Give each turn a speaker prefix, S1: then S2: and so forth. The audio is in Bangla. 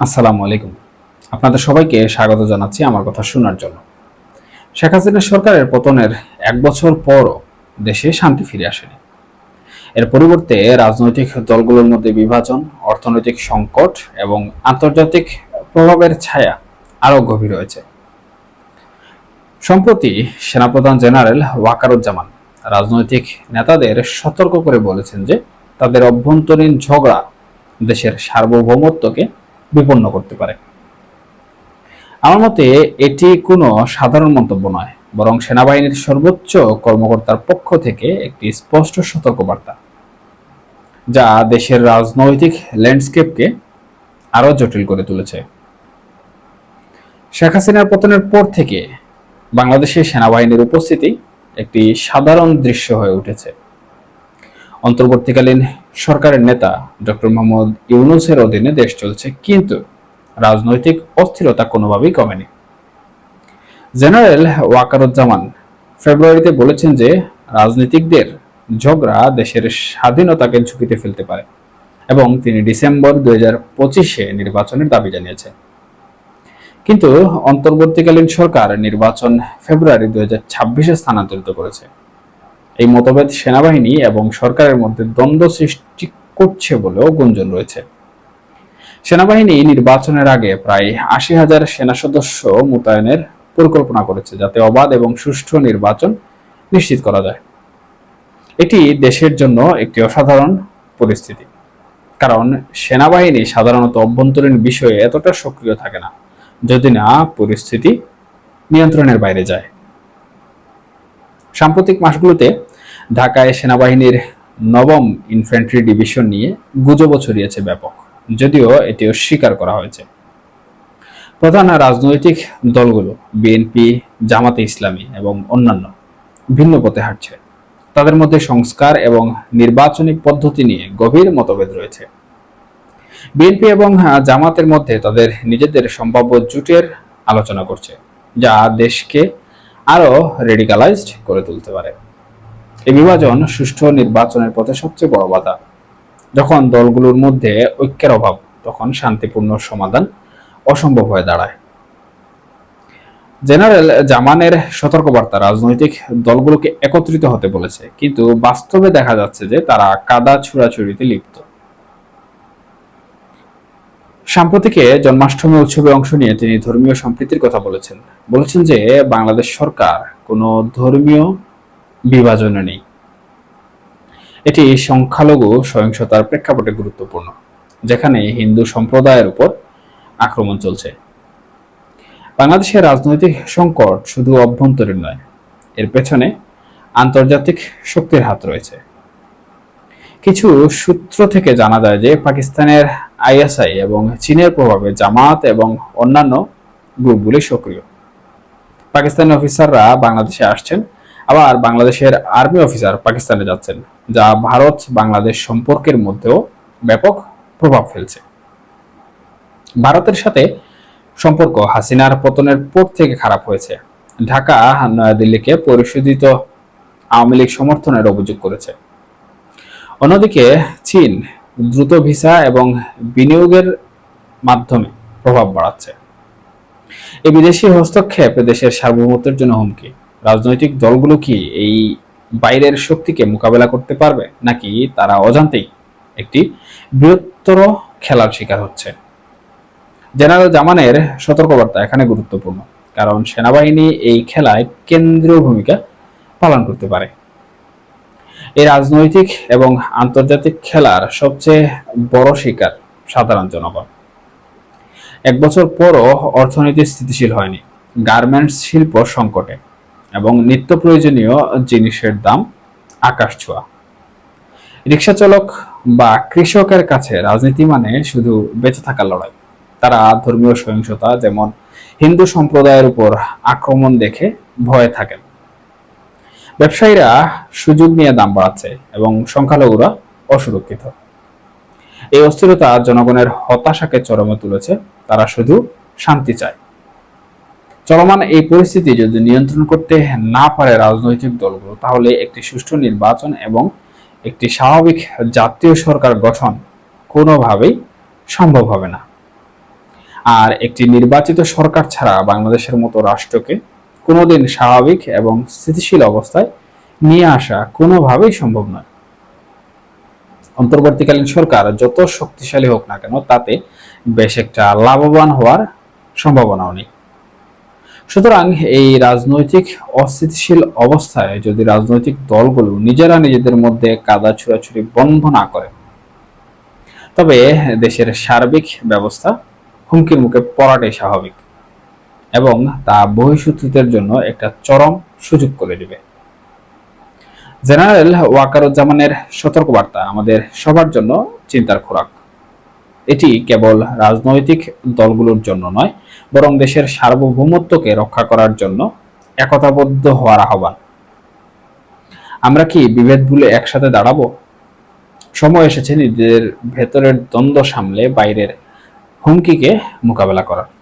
S1: আসসালামু আলাইকুম। আপনাদের সবাইকে স্বাগত জানাচ্ছি আমার কথা শোনার জন্য। শেখ হাসিনা সরকারের পতনের এক বছর পরও দেশে শান্তি ফিরে আসেনি। এর পরিবর্তে রাজনৈতিক দলগুলোর মধ্যে বিভাজন, অর্থনৈতিক সংকট এবং আন্তর্জাতিক প্রভাবের ছায়া আরও গভীর হয়েছে। সম্প্রতি সেনাপ্রধান জেনারেল ওয়াকারুজ্জামান রাজনৈতিক নেতাদের সতর্ক করে বলেছেন যে তাদের অভ্যন্তরীণ ঝগড়া দেশের সার্বভৌমত্বকে বিপন্ন করতে পারে। আমার মতে এটি কোনো সাধারণ মন্তব্য নয়, বরং সেনাবাহিনীর সর্বোচ্চ কর্মকর্তার পক্ষ থেকে একটি স্পষ্ট সতর্কবার্তা, যা দেশের রাজনৈতিক ল্যান্ডস্কেপকে আরও জটিল করে তুলেছে। শেখ হাসিনার পতনের পর থেকে বাংলাদেশে সেনাবাহিনীর উপস্থিতি একটি সাধারণ দৃশ্য হয়ে উঠেছে। অন্তর্বর্তীকালীন সরকারের নেতা ডক্টর মোহাম্মদ ইউনুসের অধীনে দেশ চলছে, কিন্তু রাজনৈতিক অস্থিরতা কোনোভাবেই কমেনি। জেনারেল ওয়াকারুজ্জামান ফেব্রুয়ারিতে বলেছেন যে, রাজনীতিকদের ঝগড়া দেশের স্বাধীনতাকে ঝুঁকিতে ফেলতে পারে এবং তিনি ডিসেম্বর দুই হাজার পঁচিশে নির্বাচনের দাবি জানিয়েছেন। কিন্তু অন্তর্বর্তীকালীন সরকার নির্বাচন ফেব্রুয়ারি দুই হাজার ছাব্বিশে স্থানান্তরিত করেছে। এই মতভেদ সেনাবাহিনী এবং সরকারের মধ্যে দ্বন্দ্ব সৃষ্টি করছে বলেও গুঞ্জন রয়েছে। সেনাবাহিনী নির্বাচনের আগে প্রায় আশি হাজার সেনা সদস্য মোতায়েনের পরিকল্পনা করেছে যাতে অবাধ এবং সুষ্ঠু নির্বাচন নিশ্চিত করা যায়। এটি দেশের জন্য একটি অসাধারণ পরিস্থিতি। কারণ সেনাবাহিনী সাধারণত অভ্যন্তরীণ বিষয়ে এতটা সক্রিয় থাকে না, যদি না পরিস্থিতি নিয়ন্ত্রণের বাইরে যায়। সাম্প্রতিক মাসগুলোতে ঢাকায় সেনাবাহিনীর নবম ইনফ্যান্ট্রি ডিভিশন নিয়ে গুজবও ছড়িয়েছে ব্যাপক, যদিও এটি অস্বীকার করা হয়েছে। প্রধান রাজনৈতিক দলগুলো বিএনপি জামাতে ইসলামী এবং অন্যান্য ভিন্ন পথে হাঁটছে। তাদের মধ্যে সংস্কার এবং নির্বাচনী পদ্ধতি নিয়ে গভীর মতভেদ রয়েছে। বিএনপি এবং জামাতের মধ্যে তাদের নিজেদের সম্ভাব্য জুটের আলোচনা করছে, যা দেশকে আরও রেডিকালাইজড করে তুলতে পারে। এই বিভাজন সুষ্ঠু নির্বাচনের পথে সবচেয়ে বড় বাধা। যখন দলগুলোর মধ্যে ঐক্যের অভাব, তখন শান্তিপূর্ণ সমাধান অসম্ভব হয়ে দাঁড়ায়। জেনারেল জামানের সতর্কবার্তা রাজনৈতিক দলগুলোকে একত্রিত হতে বলেছে, কিন্তু বাস্তবে দেখা যাচ্ছে যে তারা কাদা ছুড়াছুড়িতে লিপ্ত। সাম্প্রতিকে জন্মাষ্টমী উৎসবে অংশ নিয়ে তিনি ধর্মীয় সম্প্রীতির কথা বলেছেন। বলেছেন যে বাংলাদেশ সরকার কোনো ধর্মীয় বিভাজনে নেই। এটি সংখ্যালঘু সহিংসতার প্রেক্ষাপটে গুরুত্বপূর্ণ, যেখানে হিন্দু সম্প্রদায়ের উপর আক্রমণ চলছে। বাংলাদেশের রাজনৈতিক সংকট শুধু অভ্যন্তরীণ নয়, এর পেছনে আন্তর্জাতিক শক্তির হাত রয়েছে। কিছু সূত্র থেকে জানা যায় যে পাকিস্তানের আইএসআই এবং চীনের প্রভাবে জামাত এবং অন্যান্য গ্রুপগুলি সক্রিয়। পাকিস্তানি অফিসাররা বাংলাদেশে আসছেন আবার বাংলাদেশের আর্মি অফিসার পাকিস্তানে যাচ্ছেন, যা ভারত বাংলাদেশ সম্পর্কের মধ্যেও ব্যাপক প্রভাব ফেলছে। ভারতের সাথে সম্পর্ক হাসিনার পতনের পর থেকে খারাপ হয়েছে। ঢাকা, নয়াদিল্লিকে পরিশোধিত আওয়ামী লীগ সমর্থনের অভিযোগ করেছে। অন্যদিকে, চীন দ্রুত ভিসা এবং বিনিয়োগের মাধ্যমে প্রভাব বাড়াচ্ছে। এই বিদেশি হস্তক্ষেপ দেশের সার্বভৌমত্বের জন্য হুমকি। রাজনৈতিক দলগুলো কি এই বাইরের শক্তিকে মোকাবেলা করতে পারবে? নাকি তারা অজান্তেই একটি বৃহত্তর খেলার শিকার হচ্ছে? জেনারেল জামানের সতর্কবার্তা এখানে গুরুত্বপূর্ণ, কারণ সেনাবাহিনী এই খেলায় কেন্দ্রীয় ভূমিকা পালন করতে পারে। এই রাজনৈতিক এবং আন্তর্জাতিক খেলার সবচেয়ে বড় শিকার সাধারণ জনগণ। এক বছর পরও অর্থনীতি স্থিতিশীল হয়নি, গার্মেন্টস শিল্প সংকটে। এবং নিত্য প্রয়োজনীয় জিনিসের দাম আকাশ ছোঁয়া। রিক্সা চালক বা কৃষকের কাছে রাজনীতি মানে শুধু বেঁচে থাকার লড়াই। তারা ধর্মীয় সহিংসতা যেমন হিন্দু সম্প্রদায়ের উপর আক্রমণ দেখে ভয়ে থাকেন। ব্যবসায়ীরা সুযোগ নিয়ে দাম বাড়াচ্ছে এবং সংখ্যালঘুরা অসুরক্ষিত। এই অস্থিরতা জনগণের হতাশাকে চরমে তুলেছে, তারা শুধু শান্তি চায়। চলমান এই পরিস্থিতি যদি নিয়ন্ত্রণ করতে না পারে রাজনৈতিক দলগুলো, তাহলে একটি সুষ্ঠু নির্বাচন এবং একটি স্বাভাবিক জাতীয় সরকার গঠন কোনোভাবেই সম্ভব হবে না। আর একটি নির্বাচিত সরকার ছাড়া বাংলাদেশের মতো রাষ্ট্রকে কোনোদিন স্বাভাবিক এবং স্থিতিশীল অবস্থায় নিয়ে আসা কোনোভাবেই সম্ভব নয়। অন্তর্বর্তীকালীন সরকার যত শক্তিশালী হোক না কেন, তাতে বেশ একটা লাভবান হওয়ার সম্ভাবনাও নেই। সুতরাং এই রাজনৈতিক অস্থিতিশীল অবস্থায় যদি রাজনৈতিক দলগুলো নিজেরা নিজেদের মধ্যে কাদা ছুড়াছুড়ি বন্ধ না করে, তবে দেশের সার্বিক ব্যবস্থা হুমকির মুখে পড়াটাই স্বাভাবিক এবং তা বহিঃশত্রুদের জন্য একটা চরম সুযোগ করে দেবে। জেনারেল ওয়াকারুজ্জামানের সতর্কবার্তা আমাদের সবার জন্য চিন্তার খোরাক। এটি কেবল রাজনৈতিক দলগুলোর জন্য নয় বরং দেশের সার্বভৌমত্বকে রক্ষা করার জন্য একতাবদ্ধ হওয়ার আহ্বান। আমরা কি বিভেদ ভুলে একসাথে দাঁড়াবো? সময় এসেছে নিজেদের ভেতরের দ্বন্দ্ব সামলে বাইরের হুমকিকে মোকাবেলা করার।